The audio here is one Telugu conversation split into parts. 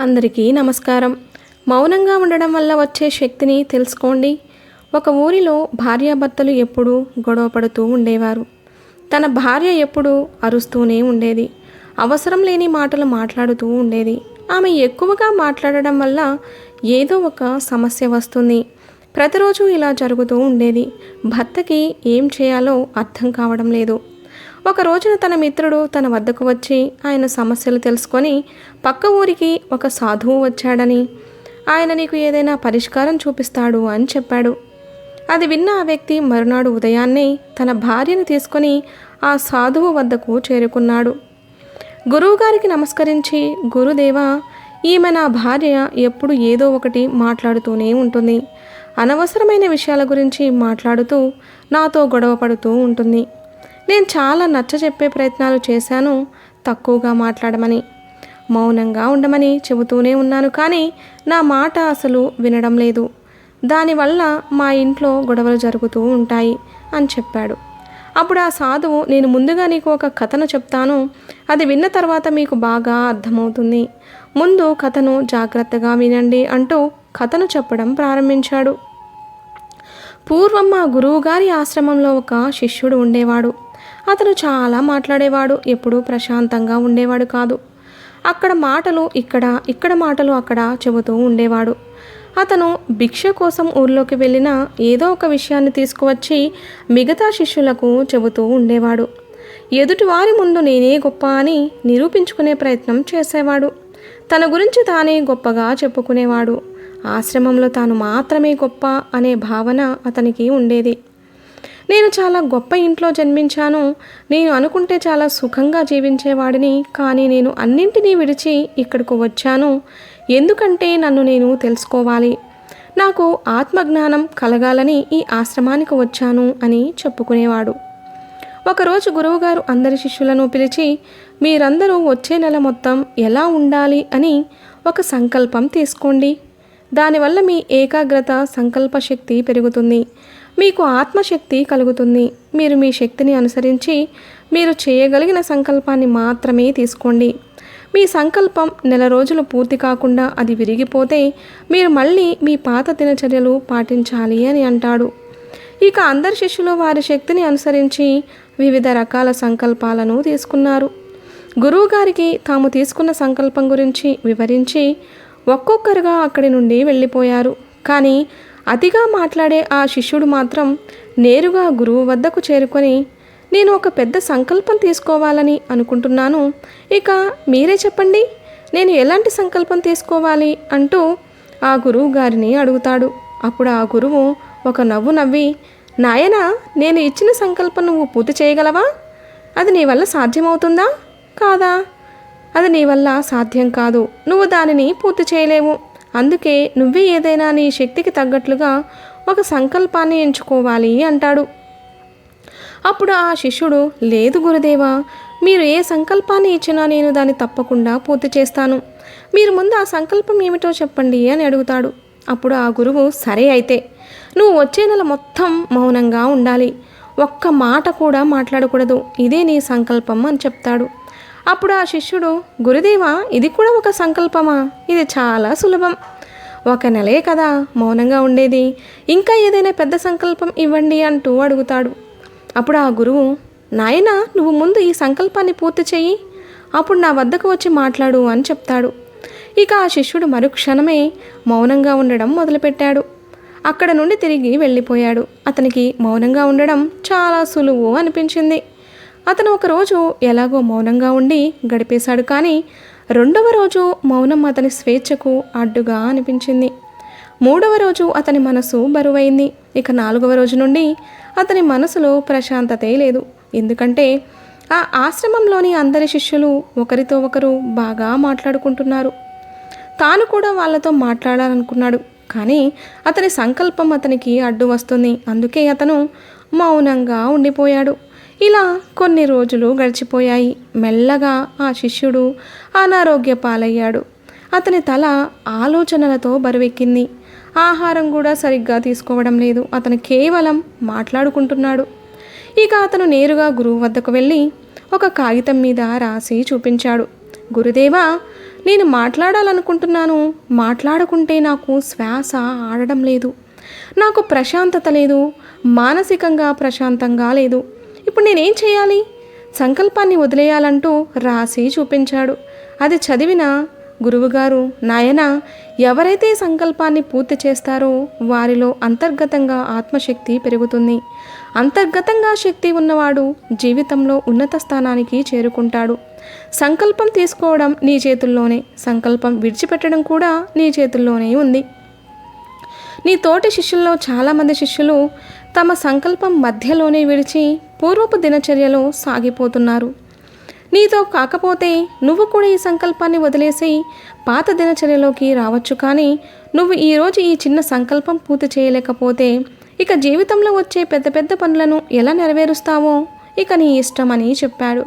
అందరికీ నమస్కారం. మౌనంగా ఉండడం వల్ల వచ్చే శక్తిని తెలుసుకోండి. ఒక ఊరిలో భార్యాభర్తలు ఎప్పుడూ గొడవ పడుతూ ఉండేవారు. తన భార్య ఎప్పుడూ అరుస్తూనే ఉండేది. అవసరం లేని మాటలు మాట్లాడుతూ ఉండేది. ఆమె ఎక్కువగా మాట్లాడడం వల్ల ఏదో ఒక సమస్య వస్తుంది. ప్రతిరోజు ఇలా జరుగుతూ ఉండేది. భర్తకి ఏం చేయాలో అర్థం కావడం లేదు. ఒక రోజున తన మిత్రుడు తన వద్దకు వచ్చి ఆయన సమస్యలు తెలుసుకొని పక్క ఊరికి ఒక సాధువు వచ్చాడని ఆయన నీకు ఏదైనా పరిష్కారం చూపిస్తాడు అని చెప్పాడు. అది విన్న ఆ వ్యక్తి మరునాడు ఉదయాన్నే తన భార్యను తీసుకొని ఆ సాధువు వద్దకు చేరుకున్నాడు. గురువుగారికి నమస్కరించి గురుదేవా ఈమె నా భార్య ఎప్పుడు ఏదో ఒకటి మాట్లాడుతూనే ఉంటుంది. అనవసరమైన విషయాల గురించి మాట్లాడుతూ నాతో గొడవ పడుతూ ఉంటుంది. నేను చాలా నచ్చ చెప్పే ప్రయత్నాలు చేశాను. తక్కువగా మాట్లాడమని మౌనంగా ఉండమని చెబుతూనే ఉన్నాను కానీ నా మాట అసలు వినడం లేదు. దానివల్ల మా ఇంట్లో గొడవలు జరుగుతూ ఉంటాయి అని చెప్పాడు. అప్పుడు ఆ సాధువు నేను ముందుగా నీకు ఒక కథను చెప్తాను. అది విన్న తర్వాత మీకు బాగా అర్థమవుతుంది. ముందు కథను జాగ్రత్తగా వినండి అంటూ కథను చెప్పడం ప్రారంభించాడు. పూర్వం మా గురువుగారి ఆశ్రమంలో ఒక శిష్యుడు ఉండేవాడు. అతను చాలా మాట్లాడేవాడు ఎప్పుడూ ప్రశాంతంగా ఉండేవాడు కాదు. అక్కడ మాటలు ఇక్కడ ఇక్కడ మాటలు అక్కడ చెబుతూ ఉండేవాడు. అతను భిక్ష కోసం ఊర్లోకి వెళ్ళిన ఏదో ఒక విషయాన్ని తీసుకువచ్చి మిగతా శిష్యులకు చెబుతూ ఉండేవాడు. ఎదుటివారి ముందు నేనే గొప్ప అని నిరూపించుకునే ప్రయత్నం చేసేవాడు. తన గురించి తానే గొప్పగా చెప్పుకునేవాడు. ఆశ్రమంలో తాను మాత్రమే గొప్ప అనే భావన అతనికి ఉండేది. నేను చాలా గొప్ప ఇంట్లో జన్మించాను. నేను అనుకుంటే చాలా సుఖంగా జీవించేవాడిని. కానీ నేను అన్నింటినీ విడిచి ఇక్కడికి వచ్చాను. ఎందుకంటే నన్ను నేను తెలుసుకోవాలి. నాకు ఆత్మజ్ఞానం కలగాలని ఈ ఆశ్రమానికి వచ్చాను అని చెప్పుకునేవాడు. ఒకరోజు గురువుగారు అందరి శిష్యులను పిలిచి మీరందరూ వచ్చే నెల మొత్తం ఎలా ఉండాలి? అని ఒక సంకల్పం తీసుకోండి. దానివల్ల మీ ఏకాగ్రత సంకల్ప శక్తి పెరుగుతుంది. మీకు ఆత్మశక్తి కలుగుతుంది. మీరు మీ శక్తిని అనుసరించి మీరు చేయగలిగిన సంకల్పాన్ని మాత్రమే తీసుకోండి. మీ సంకల్పం నెల రోజులు పూర్తి కాకుండా అది విరిగిపోతే మీరు మళ్ళీ మీ పాత దినచర్యలు పాటించాలి అని అంటాడు. ఇక అందరి శిష్యులు వారి శక్తిని అనుసరించి వివిధ రకాల సంకల్పాలను తీసుకున్నారు. గురువుగారికి తాము తీసుకున్న సంకల్పం గురించి వివరించి ఒక్కొక్కరుగా అక్కడి నుండి వెళ్ళిపోయారు. కానీ అతిగా మాట్లాడే ఆ శిష్యుడు మాత్రం నేరుగా గురువు వద్దకు చేరుకొని నేను ఒక పెద్ద సంకల్పం తీసుకోవాలని అనుకుంటున్నాను. ఇక మీరే చెప్పండి. నేను ఎలాంటి సంకల్పం తీసుకోవాలి? అంటూ ఆ గురువు గారిని అడుగుతాడు. అప్పుడు ఆ గురువు ఒక నవ్వు నవ్వి నాయనా నేను ఇచ్చిన సంకల్పం నువ్వు పూర్తి చేయగలవా? అది నీ వల్ల సాధ్యమవుతుందా? కాదా. అది నీ వల్ల సాధ్యం కాదు. నువ్వు దానిని పూర్తి చేయలేవు. అందుకే నువ్వే ఏదైనా నీ శక్తికి తగ్గట్లుగా ఒక సంకల్పాన్ని ఎంచుకోవాలి అంటాడు. అప్పుడు ఆ శిష్యుడు లేదు గురుదేవా మీరు ఏ సంకల్పాన్ని ఇచ్చినా నేను దాన్ని తప్పకుండా పూర్తి చేస్తాను. మీరు ముందు ఆ సంకల్పం ఏమిటో చెప్పండి అని అడుగుతాడు. అప్పుడు ఆ గురువు సరే అయితే నువ్వు వచ్చే నెల మొత్తం మౌనంగా ఉండాలి. ఒక్క మాట కూడా మాట్లాడకూడదు. ఇదే నీ సంకల్పం అని చెప్తాడు. అప్పుడు ఆ శిష్యుడు గురుదేవ ఇది కూడా ఒక సంకల్పమా? ఇది చాలా సులభం. ఒక నెలే కదా మౌనంగా ఉండేది. ఇంకా ఏదైనా పెద్ద సంకల్పం ఇవ్వండి అంటూ అడుగుతాడు. అప్పుడు ఆ గురువు నాయనా నువ్వు ముందు ఈ సంకల్పాన్ని పూర్తి చెయ్యి. అప్పుడు నా వద్దకు వచ్చి మాట్లాడు అని చెప్తాడు. ఇక ఆ శిష్యుడు మరుక్షణమే మౌనంగా ఉండడం మొదలుపెట్టాడు. అక్కడ నుండి తిరిగి వెళ్ళిపోయాడు. అతనికి మౌనంగా ఉండడం చాలా సులువు అనిపించింది. అతను ఒకరోజు ఎలాగో మౌనంగా ఉండి గడిపేశాడు కానీ రెండవ రోజు మౌనం అతని స్వేచ్ఛకు అడ్డుగా అనిపించింది. మూడవ రోజు అతని మనసు బరువైంది. ఇక నాలుగవ రోజు నుండి అతని మనసులో ప్రశాంతతే లేదు. ఎందుకంటే ఆ ఆశ్రమంలోని అందరి శిష్యులు ఒకరితో ఒకరు బాగా మాట్లాడుకుంటున్నారు. తాను కూడా వాళ్ళతో మాట్లాడాలనుకున్నాడు. కానీ అతని సంకల్పం అతనికి అడ్డు వస్తుంది. అందుకే అతను మౌనంగా ఉండిపోయాడు. ఇలా కొన్ని రోజులు గడిచిపోయాయి. మెల్లగా ఆ శిష్యుడు అనారోగ్య పాలయ్యాడు. అతని తల ఆలోచనలతో బరువెక్కింది. ఆహారం కూడా సరిగ్గా తీసుకోవడం లేదు. అతను కేవలం మాట్లాడుకుంటున్నాడు. ఇక అతను నేరుగా గురువు వద్దకు వెళ్ళి ఒక కాగితం మీద రాసి చూపించాడు. గురుదేవా నేను మాట్లాడాలనుకుంటున్నాను. మాట్లాడుకుంటే నాకు శ్వాస ఆడడం లేదు. నాకు ప్రశాంతత లేదు. మానసికంగా ప్రశాంతంగా లేదు. ఇప్పుడు నేనేం చేయాలి? సంకల్పాన్ని వదిలేయాలంటూ రాసి చూపించాడు. అది చదివిన గురువుగారు నాయన ఎవరైతే సంకల్పాన్ని పూర్తి చేస్తారో వారిలో అంతర్గతంగా ఆత్మశక్తి పెరుగుతుంది. అంతర్గతంగా శక్తి ఉన్నవాడు జీవితంలో ఉన్నత స్థానానికి చేరుకుంటాడు. సంకల్పం తీసుకోవడం నీ చేతుల్లోనే సంకల్పం విడిచిపెట్టడం కూడా నీ చేతుల్లోనే ఉంది. నీ తోటి శిష్యుల్లో చాలామంది శిష్యులు తమ సంకల్పం మధ్యలోనే విడిచి పూర్వపు దినచర్యలో సాగిపోతున్నారు. నీతో కాకపోతే నువ్వు కూడా ఈ సంకల్పాన్ని వదిలేసి పాత దినచర్యలోకి రావచ్చు కానీ నువ్వు ఈరోజు ఈ చిన్న సంకల్పం పూర్తి చేయలేకపోతే ఇక జీవితంలో వచ్చే పెద్ద పెద్ద పనులను ఎలా నెరవేరుస్తావో ఇక నీ ఇష్టమని చెప్పాడు.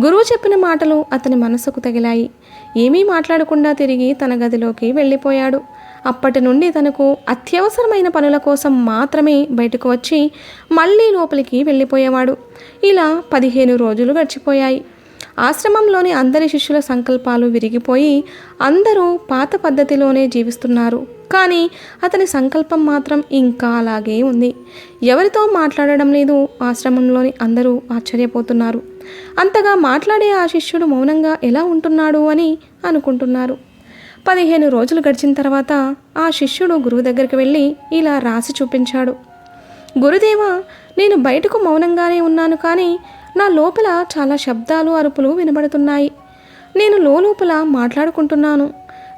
గురువు చెప్పిన మాటలు అతని మనసుకు తగిలాయి. ఏమీ మాట్లాడకుండా తిరిగి తన గదిలోకి వెళ్ళిపోయాడు. అప్పటి నుండి తనకు అత్యవసరమైన పనుల కోసం మాత్రమే బయటకు వచ్చి మళ్ళీ లోపలికి వెళ్ళిపోయేవాడు. ఇలా పదిహేను రోజులు గడిచిపోయాయి. ఆశ్రమంలోని అందరి శిష్యుల సంకల్పాలు విరిగిపోయి అందరూ పాత పద్ధతిలోనే జీవిస్తున్నారు. కానీ అతని సంకల్పం మాత్రం ఇంకా అలాగే ఉంది. ఎవరితో మాట్లాడడం లేదు ఆశ్రమంలోని అందరూ ఆశ్చర్యపోతున్నారు. అంతగా మాట్లాడే ఆ శిష్యుడు మౌనంగా ఎలా ఉంటున్నాడు అని అనుకుంటున్నారు. పదిహేను రోజులు గడిచిన తర్వాత ఆ శిష్యుడు గురువు దగ్గరికి వెళ్ళి ఇలా రాసి చూపించాడు. గురుదేవ నేను బయటకు మౌనంగానే ఉన్నాను కానీ నా లోపల చాలా శబ్దాలు అరుపులు వినబడుతున్నాయి. నేను లోపల మాట్లాడుకుంటున్నాను.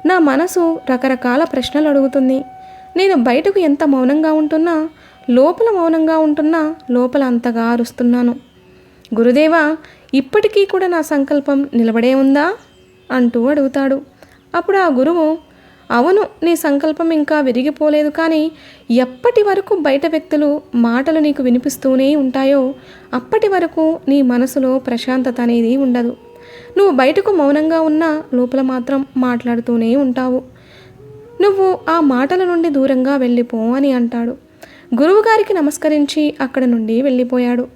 నా మనసు రకరకాల ప్రశ్నలు అడుగుతుంది. నేను బయటకు ఎంత మౌనంగా ఉంటున్నా లోపల మౌనంగా ఉంటున్నా లోపల అంతగా అరుస్తున్నాను. గురుదేవా ఇప్పటికీ కూడా నా సంకల్పం నిలబడే ఉందా? అంటూ అడుగుతాడు. అప్పుడు ఆ గురువు అవును నీ సంకల్పం ఇంకా విరిగిపోలేదు కానీ ఎప్పటి వరకు బయట వ్యక్తులు మాటలు నీకు వినిపిస్తూనే ఉంటాయో అప్పటి వరకు నీ మనసులో ప్రశాంతత అనేది ఉండదు. నువ్వు బయటకు మౌనంగా ఉన్నా లోపల మాత్రం మాట్లాడుతూనే ఉంటావు. నువ్వు ఆ మాటల నుండి దూరంగా వెళ్ళిపో అని అంటాడు. గురువుగారికి నమస్కరించి అక్కడ నుండి వెళ్ళిపోయాడు.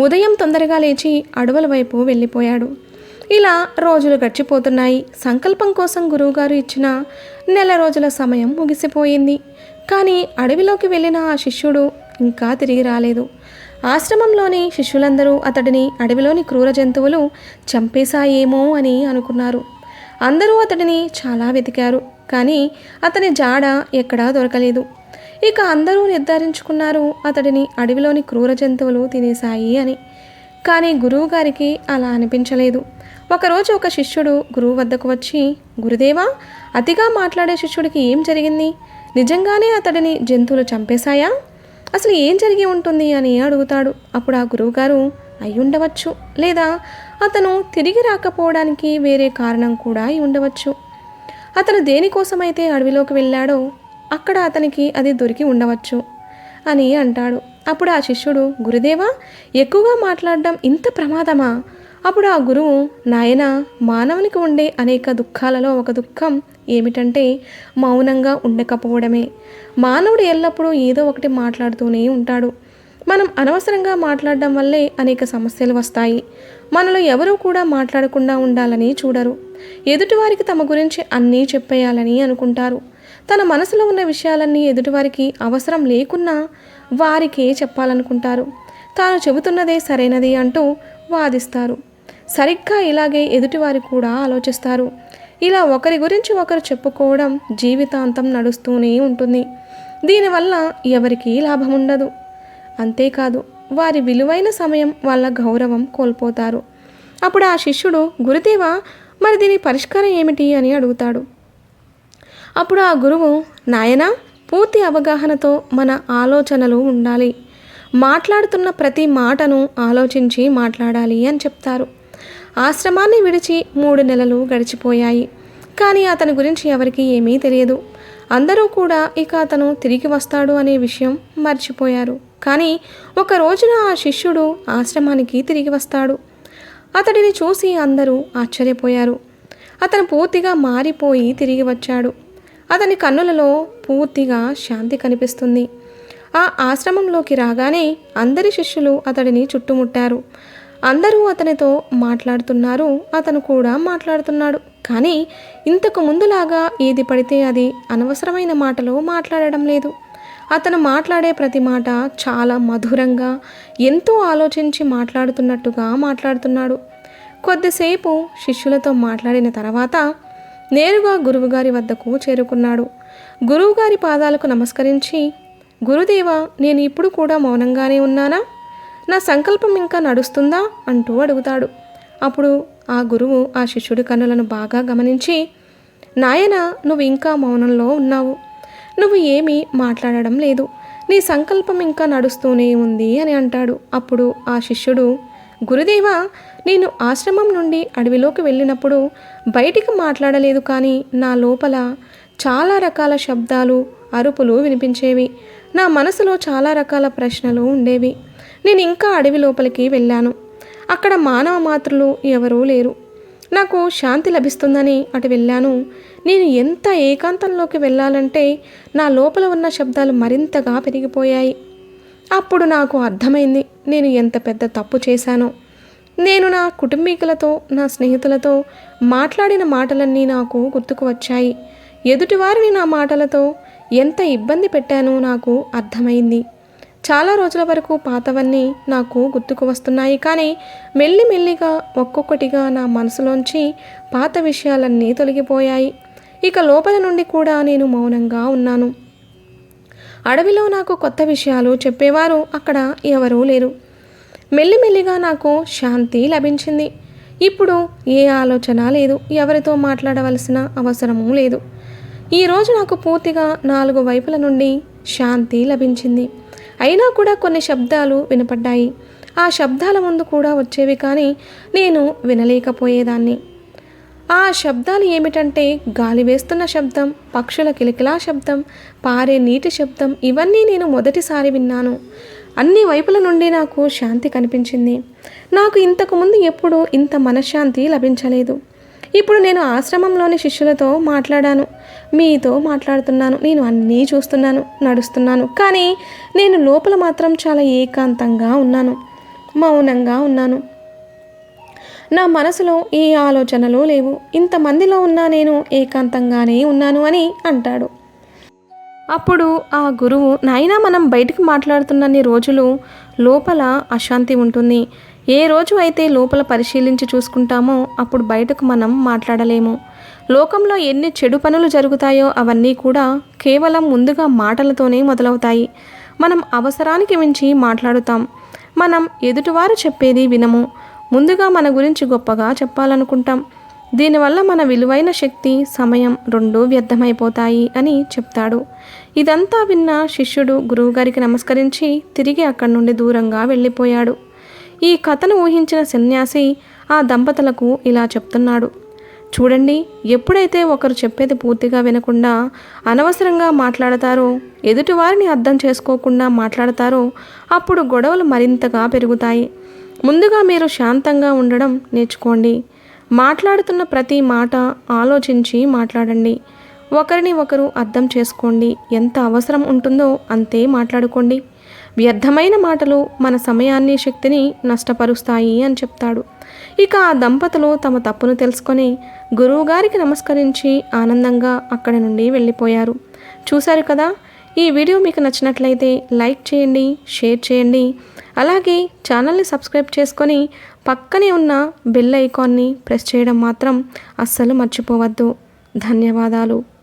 ఉదయం తొందరగా లేచి అడవుల వైపు వెళ్ళిపోయాడు. ఇలా రోజులు గడిచిపోతున్నాయి. సంకల్పం కోసం గురువుగారు ఇచ్చిన నెల రోజుల సమయం ముగిసిపోయింది. కానీ అడవిలోకి వెళ్ళిన ఆ శిష్యుడు ఇంకా తిరిగి రాలేదు. ఆశ్రమంలోని శిష్యులందరూ అతడిని అడవిలోని క్రూర జంతువులు చంపేశాయేమో అని అనుకున్నారు. అందరూ అతడిని చాలా వెతికారు. కానీ అతని జాడ ఎక్కడా దొరకలేదు. ఇక అందరూ నిర్ధారించుకున్నారు అతడిని అడవిలోని క్రూర జంతువులు తినేశాయి అని. కానీ గురువు గారికి అలా అనిపించలేదు. ఒకరోజు ఒక శిష్యుడు గురువు వద్దకు వచ్చి గురుదేవా అతిగా మాట్లాడే శిష్యుడికి ఏం జరిగింది? నిజంగానే అతడిని జంతువులు చంపేశాయా? అసలు ఏం జరిగి ఉంటుంది? అని అడుగుతాడు. అప్పుడు ఆ గురువుగారు అయ్యుండవచ్చు. లేదా అతను తిరిగి రాకపోవడానికి వేరే కారణం కూడా అయి ఉండవచ్చు. అతను దేనికోసమైతే అడవిలోకి వెళ్ళాడో అక్కడ అతనికి అది దొరికి ఉండవచ్చు అని అంటాడు. అప్పుడు ఆ శిష్యుడు గురుదేవా ఎక్కువగా మాట్లాడడం ఇంత ప్రమాదమా? అప్పుడు ఆ గురువు నాయన మానవునికి ఉండే అనేక దుఃఖాలలో ఒక దుఃఖం ఏమిటంటే మౌనంగా ఉండకపోవడమే. మానవుడు ఎల్లప్పుడూ ఏదో ఒకటి మాట్లాడుతూనే ఉంటాడు. మనం అనవసరంగా మాట్లాడడం వల్లే అనేక సమస్యలు వస్తాయి. మనలో ఎవరూ కూడా మాట్లాడకుండా ఉండాలని చూడరు. ఎదుటివారికి తమ గురించి అన్నీ చెప్పేయాలని అనుకుంటారు. తన మనసులో ఉన్న విషయాలన్నీ ఎదుటివారికి అవసరం లేకున్నా వారికే చెప్పాలనుకుంటారు. తాను చెబుతున్నదే సరైనది అంటూ వాదిస్తారు. సరిగ్గా ఇలాగే ఎదుటివారు కూడా ఆలోచిస్తారు. ఇలా ఒకరి గురించి ఒకరు చెప్పుకోవడం జీవితాంతం నడుస్తూనే ఉంటుంది. దీనివల్ల ఎవరికీ లాభం ఉండదు అంతేకాదు వారి విలువైన సమయం వాళ్ళ గౌరవం కోల్పోతారు. అప్పుడు ఆ శిష్యుడు గురుదేవా మరి దీని పరిష్కారం ఏమిటి? అని అడుగుతాడు. అప్పుడు ఆ గురువు నాయన పూర్తి అవగాహనతో మన ఆలోచనలు ఉండాలి. మాట్లాడుతున్న ప్రతి మాటను ఆలోచించి మాట్లాడాలి అని చెప్తారు. ఆశ్రమాన్ని విడిచి మూడు నెలలు గడిచిపోయాయి. కానీ అతని గురించి ఎవరికి ఏమీ తెలియదు. అందరూ కూడా ఇక అతను తిరిగి వస్తాడు అనే విషయం మర్చిపోయారు. కానీ ఒక రోజున ఆ శిష్యుడు ఆశ్రమానికి తిరిగి వస్తాడు. అతడిని చూసి అందరూ ఆశ్చర్యపోయారు. అతను పూర్తిగా మారిపోయి తిరిగి వచ్చాడు. అతని కన్నులలో పూర్తిగా శాంతి కనిపిస్తుంది. ఆ ఆశ్రమంలోకి రాగానే అందరి శిష్యులు అతడిని చుట్టుముట్టారు. అందరూ అతనితో మాట్లాడుతున్నారు. అతను కూడా మాట్లాడుతున్నాడు. కానీ ఇంతకు ముందులాగా ఏది పడితే అది అనవసరమైన మాటలు మాట్లాడడం లేదు. అతను మాట్లాడే ప్రతి మాట చాలా మధురంగా ఎంతో ఆలోచించి మాట్లాడుతున్నట్టుగా మాట్లాడుతున్నాడు. కొద్దిసేపు శిష్యులతో మాట్లాడిన తర్వాత నేరుగా గురువుగారి వద్దకు చేరుకున్నాడు. గురువుగారి పాదాలకు నమస్కరించి గురుదేవా నేను ఇప్పుడు కూడా మౌనంగానే ఉన్నానా? నా సంకల్పం ఇంకా నడుస్తుందా? అంటూ అడుగుతాడు. అప్పుడు ఆ గురువు ఆ శిష్యుడి కన్నులను బాగా గమనించి నాయన నువ్వు ఇంకా మౌనంలో ఉన్నావు. నువ్వు ఏమీ మాట్లాడడం లేదు. నీ సంకల్పం ఇంకా నడుస్తూనే ఉంది అని అంటాడు. అప్పుడు ఆ శిష్యుడు గురుదేవ నేను ఆశ్రమం నుండి అడవిలోకి వెళ్ళినప్పుడు బయటికి మాట్లాడలేదు కానీ నా లోపల చాలా రకాల శబ్దాలు అరుపులు వినిపించేవి. నా మనసులో చాలా రకాల ప్రశ్నలు ఉండేవి. నేను ఇంకా అడవి లోపలికి వెళ్ళాను. అక్కడ మానవ మాతృలు ఎవరూ లేరు. నాకు శాంతి లభిస్తుందని అటు వెళ్ళాను. నేను ఎంత ఏకాంతంలోకి వెళ్ళాలంటే నా లోపల ఉన్న శబ్దాలు మరింతగా పెరిగిపోయాయి. అప్పుడు నాకు అర్థమైంది నేను ఎంత పెద్ద తప్పు చేశానో. నేను నా కుటుంబీకులతో నా స్నేహితులతో మాట్లాడిన మాటలన్నీ నాకు గుర్తుకు వచ్చాయి. ఎదుటివారిని నా మాటలతో ఎంత ఇబ్బంది పెట్టానో నాకు అర్థమైంది. చాలా రోజుల వరకు పాతవన్నీ నాకు గుర్తుకు వస్తున్నాయి. కానీ మెల్లిమెల్లిగా ఒక్కొక్కటిగా నా మనసులోంచి పాత విషయాలన్నీ తొలగిపోయాయి. ఇక లోపల నుండి కూడా నేను మౌనంగా ఉన్నాను. అడవిలో నాకు కొత్త విషయాలు చెప్పేవారు అక్కడ ఎవరూ లేరు. మెల్లిమెల్లిగా నాకు శాంతి లభించింది. ఇప్పుడు ఏ ఆలోచన లేదు. ఎవరితో మాట్లాడవలసిన అవసరమూ లేదు. ఈరోజు నాకు పూర్తిగా నాలుగు వైపుల నుండి శాంతి లభించింది. అయినా కూడా కొన్ని శబ్దాలు వినపడ్డాయి. ఆ శబ్దాల ముందు కూడా వచ్చేవి కానీ నేను వినలేకపోయేదాన్ని. ఆ శబ్దాలు ఏమిటంటే గాలి వేస్తున్న శబ్దం పక్షుల కిలకిలా శబ్దం పారే నీటి శబ్దం ఇవన్నీ నేను మొదటిసారి విన్నాను. అన్ని వైపుల నుండి నాకు శాంతి కనిపించింది. నాకు ఇంతకుముందు ఎప్పుడూ ఇంత మనశ్శాంతి లభించలేదు. ఇప్పుడు నేను ఆశ్రమంలోని శిష్యులతో మాట్లాడాను. మీతో మాట్లాడుతున్నాను నేను అన్నీ చూస్తున్నాను నడుస్తున్నాను కానీ నేను లోపల మాత్రం చాలా ఏకాంతంగా ఉన్నాను మౌనంగా ఉన్నాను. నా మనసులో ఏ ఆలోచనలు లేవు. ఇంతమందిలో ఉన్నా నేను ఏకాంతంగానే ఉన్నాను అని అంటాడు. అప్పుడు ఆ గురువు నాయనా మనం బయటకు మాట్లాడుతున్నన్ని రోజులు లోపల అశాంతి ఉంటుంది. ఏ రోజు అయితే లోపల పరిశీలించి చూసుకుంటామో అప్పుడు బయటకు మనం మాట్లాడలేము. లోకంలో ఎన్ని చెడు పనులు జరుగుతాయో అవన్నీ కూడా కేవలం ముందుగా మాటలతోనే మొదలవుతాయి. మనం అవసరానికి మించి మాట్లాడుతాం. మనం ఎదుటివారు చెప్పేది వినము. ముందుగా మన గురించి గొప్పగా చెప్పాలనుకుంటాం. దీనివల్ల మన విలువైన శక్తి సమయం రెండూ వ్యర్థమైపోతాయి అని చెప్తాడు. ఇదంతా విన్న శిష్యుడు గురువుగారికి నమస్కరించి తిరిగి అక్కడి నుండి దూరంగా వెళ్ళిపోయాడు. ఈ కథను ఊహించిన సన్యాసి ఆ దంపతులకు ఇలా చెప్తున్నాడు. చూడండి ఎప్పుడైతే ఒకరు చెప్పేది పూర్తిగా వినకుండా అనవసరంగా మాట్లాడతారో ఎదుటివారిని అర్థం చేసుకోకుండా మాట్లాడతారో అప్పుడు గొడవలు మరింతగా పెరుగుతాయి. ముందుగా మీరు శాంతంగా ఉండడం నేర్చుకోండి. మాట్లాడుతున్న ప్రతి మాట ఆలోచించి మాట్లాడండి. ఒకరిని ఒకరు అర్థం చేసుకోండి. ఎంత అవసరం ఉంటుందో అంతే మాట్లాడుకోండి. వ్యర్థమైన మాటలు మన సమయాన్ని శక్తిని నష్టపరుస్తాయి అని చెప్తాడు. ఇక ఆ దంపతులు తమ తప్పును తెలుసుకొని గురువుగారికి నమస్కరించి ఆనందంగా అక్కడి నుండి వెళ్ళిపోయారు. చూశారు కదా ఈ వీడియో మీకు నచ్చినట్లయితే లైక్ చేయండి షేర్ చేయండి. అలాగే ఛానల్ని సబ్స్క్రైబ్ చేసుకొని పక్కనే ఉన్న బెల్ ఐకాన్ని ప్రెస్ చేయడం మాత్రం అస్సలు మర్చిపోవద్దు. ధన్యవాదాలు.